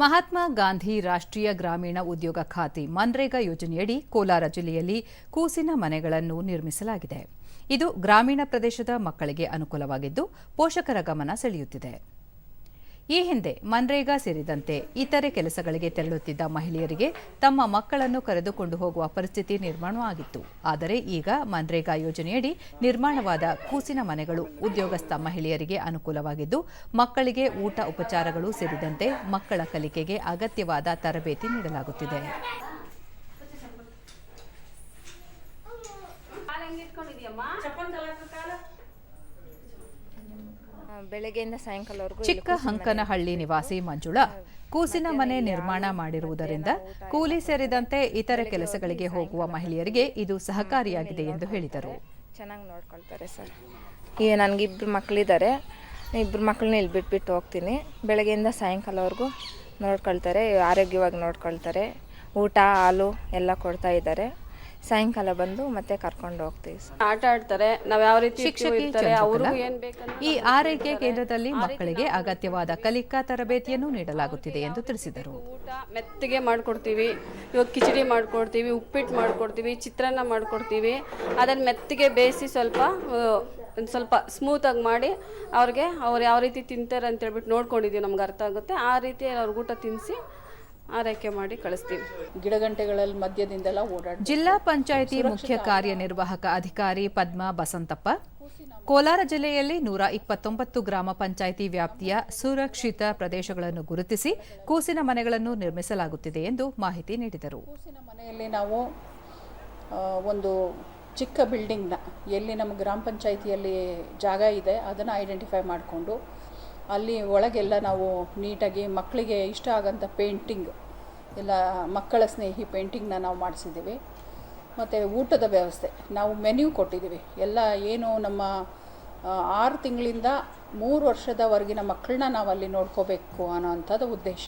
ಮಹಾತ್ಮ ಗಾಂಧಿ ರಾಷ್ಟ್ರೀಯ ಗ್ರಾಮೀಣ ಉದ್ಯೋಗ ಖಾತೆ ಮನ್ರೇಗಾ ಯೋಜನೆಯಡಿ ಕೋಲಾರ ಜಿಲ್ಲೆಯಲ್ಲಿ ಕೂಸಿನ ಮನೆಗಳನ್ನು ನಿರ್ಮಿಸಲಾಗಿದೆ. ಇದು ಗ್ರಾಮೀಣ ಪ್ರದೇಶದ ಮಕ್ಕಳಿಗೆ ಅನುಕೂಲವಾಗಿದ್ದು ಪೋಷಕರ ಗಮನ ಸೆಳೆಯುತ್ತಿದೆ. ಈ ಹಿಂದೆ ಮನ್ರೇಗಾ ಸೇರಿದಂತೆ ಇತರೆ ಕೆಲಸಗಳಿಗೆ ತೆರಳುತ್ತಿದ್ದ ಮಹಿಳೆಯರಿಗೆ ತಮ್ಮ ಮಕ್ಕಳನ್ನು ಕರೆದುಕೊಂಡು ಹೋಗುವ ಪರಿಸ್ಥಿತಿ ನಿರ್ಮಾಣವಾಗಿತ್ತು. ಆದರೆ ಈಗ ಮನ್ರೇಗಾ ಯೋಜನೆಯಡಿ ನಿರ್ಮಾಣವಾದ ಕೂಸಿನ ಮನೆಗಳು ಉದ್ಯೋಗಸ್ಥ ಮಹಿಳೆಯರಿಗೆ ಅನುಕೂಲವಾಗಿದ್ದು ಮಕ್ಕಳಿಗೆ ಊಟ ಉಪಚಾರಗಳು ಸೇರಿದಂತೆ ಮಕ್ಕಳ ಕಲಿಕೆಗೆ ಅಗತ್ಯವಾದ ತರಬೇತಿ ನೀಡಲಾಗುತ್ತಿದೆ. ಬೆಳಗ್ಗೆಯಿಂದ ಸಾಯಂಕಾಲವರೆಗೂ ಚಿಕ್ಕ ಹಂಕನಹಳ್ಳಿ ನಿವಾಸಿ ಮಂಜುಳಾ ಕೂಸಿನ ಮನೆ ನಿರ್ಮಾಣ ಮಾಡಿರುವುದರಿಂದ ಕೂಲಿ ಸೇರಿದಂತೆ ಇತರೆ ಕೆಲಸಗಳಿಗೆ ಹೋಗುವ ಮಹಿಳೆಯರಿಗೆ ಇದು ಸಹಕಾರಿಯಾಗಿದೆ ಎಂದು ಹೇಳಿದರು. ಚೆನ್ನಾಗಿ ನೋಡ್ಕೊಳ್ತಾರೆ ಸರ್. ಈಗ ನನಗಿಬ್ರು ಮಕ್ಕಳಿದ್ದಾರೆ ಇಬ್ಬರು ಮಕ್ಕಳನ್ನ ಇಲ್ಲಿ ಬಿಟ್ಬಿಟ್ಟು ಹೋಗ್ತೀನಿ. ಬೆಳಗ್ಗೆಯಿಂದ ಸಾಯಂಕಾಲವರೆಗೂ ನೋಡ್ಕೊಳ್ತಾರೆ ಆರೋಗ್ಯವಾಗಿ ನೋಡ್ಕೊಳ್ತಾರೆ. ಊಟ ಹಾಲು ಎಲ್ಲ ಕೊಡ್ತಾ ಇದ್ದಾರೆ. ಸಾಯಂಕಾಲ ಬಂದು ಮತ್ತೆ ಕರ್ಕೊಂಡು ಹೋಗ್ತೀವಿ ಸರ್. ಆಟ ಆಡ್ತಾರೆ ನಾವ್ ಯಾವ ರೀತಿ ಶಿಕ್ಷಕಿ ಇರ್ತಾರೆ ಏನ್ ಬೇಕಂತ ಈ ಆರೈಕೆ ಕೇಂದ್ರದಲ್ಲಿ ಮಕ್ಕಳಿಗೆ ಅಗತ್ಯವಾದ ಕಲಿಕಾ ತರಬೇತಿಯನ್ನು ನೀಡಲಾಗುತ್ತಿದೆ ಎಂದು ತಿಳಿಸಿದರು. ಊಟ ಮೆತ್ತಗೆ ಮಾಡ್ಕೊಡ್ತೀವಿ ಇವಾಗ ಕಿಚಡಿ ಮಾಡ್ಕೊಡ್ತೀವಿ ಉಪ್ಪಿಟ್ಟು ಮಾಡ್ಕೊಡ್ತೀವಿ ಚಿತ್ರಾನ್ನ ಮಾಡ್ಕೊಡ್ತೀವಿ ಅದನ್ನ ಮೆತ್ತಗೆ ಬೇಯಿಸಿ ಸ್ವಲ್ಪ ಒಂದು ಸ್ವಲ್ಪ ಸ್ಮೂತಾಗಿ ಮಾಡಿ ಅವ್ರಿಗೆ ಅವ್ರು ಯಾವ ರೀತಿ ತಿಂತಾರೆ ಅಂತ ಹೇಳ್ಬಿಟ್ಟು ನೋಡ್ಕೊಂಡಿದ್ದೀವಿ ನಮ್ಗೆ ಅರ್ಥ ಆಗುತ್ತೆ. ಆ ರೀತಿ ಅವ್ರಿಗೆ ಊಟ ತಿನ್ನಿಸಿ ಆರೈಕೆ ಮಾಡಿ ಕಳಿಸ್ತೀವಿ. ಗಿಡಗಂಟೆಗಳಲ್ಲಿ ಮಧ್ಯದಿಂದೆಲ್ಲ ಓಡಾಡಿ ಜಿಲ್ಲಾ ಪಂಚಾಯಿತಿ ಮುಖ್ಯ ಕಾರ್ಯನಿರ್ವಾಹಕ ಅಧಿಕಾರಿ ಪದ್ಮಾ ಬಸಂತಪ್ಪ ಕೋಲಾರ ಜಿಲ್ಲೆಯಲ್ಲಿ ನೂರ ಇಪ್ಪತ್ತೊಂಬತ್ತು ಗ್ರಾಮ ಪಂಚಾಯಿತಿ ವ್ಯಾಪ್ತಿಯ ಸುರಕ್ಷಿತ ಪ್ರದೇಶಗಳನ್ನು ಗುರುತಿಸಿ ಕೂಸಿನ ಮನೆಗಳನ್ನು ನಿರ್ಮಿಸಲಾಗುತ್ತಿದೆ ಎಂದು ಮಾಹಿತಿ ನೀಡಿದರು. ಕೂಸಿನ ಮನೆಯಲ್ಲಿ ನಾವು ಒಂದು ಚಿಕ್ಕ ಬಿಲ್ಡಿಂಗ್ನ ಎಲ್ಲಿ ನಮ್ಮ ಗ್ರಾಮ ಪಂಚಾಯಿತಿಯಲ್ಲಿ ಜಾಗ ಇದೆ ಅದನ್ನು ಐಡೆಂಟಿಫೈ ಮಾಡಿಕೊಂಡು ಅಲ್ಲಿ ಒಳಗೆಲ್ಲ ನಾವು ನೀಟಾಗಿ ಮಕ್ಕಳಿಗೆ ಇಷ್ಟ ಆಗೋಂಥ ಪೇಂಟಿಂಗ್, ಎಲ್ಲ ಮಕ್ಕಳ ಸ್ನೇಹಿ ಪೇಂಟಿಂಗ್ನ ನಾವು ಮಾಡಿಸಿದ್ದೀವಿ. ಮತ್ತು ಊಟದ ವ್ಯವಸ್ಥೆ, ನಾವು ಮೆನ್ಯೂ ಕೊಟ್ಟಿದ್ದೀವಿ. ಎಲ್ಲ ಏನು ನಮ್ಮ ಆರು ತಿಂಗಳಿಂದ ಮೂರು ವರ್ಷದವರೆಗಿನ ಮಕ್ಕಳನ್ನ ನಾವು ಅಲ್ಲಿ ನೋಡ್ಕೋಬೇಕು ಅನ್ನೋ ಅಂಥದ್ದು ಉದ್ದೇಶ.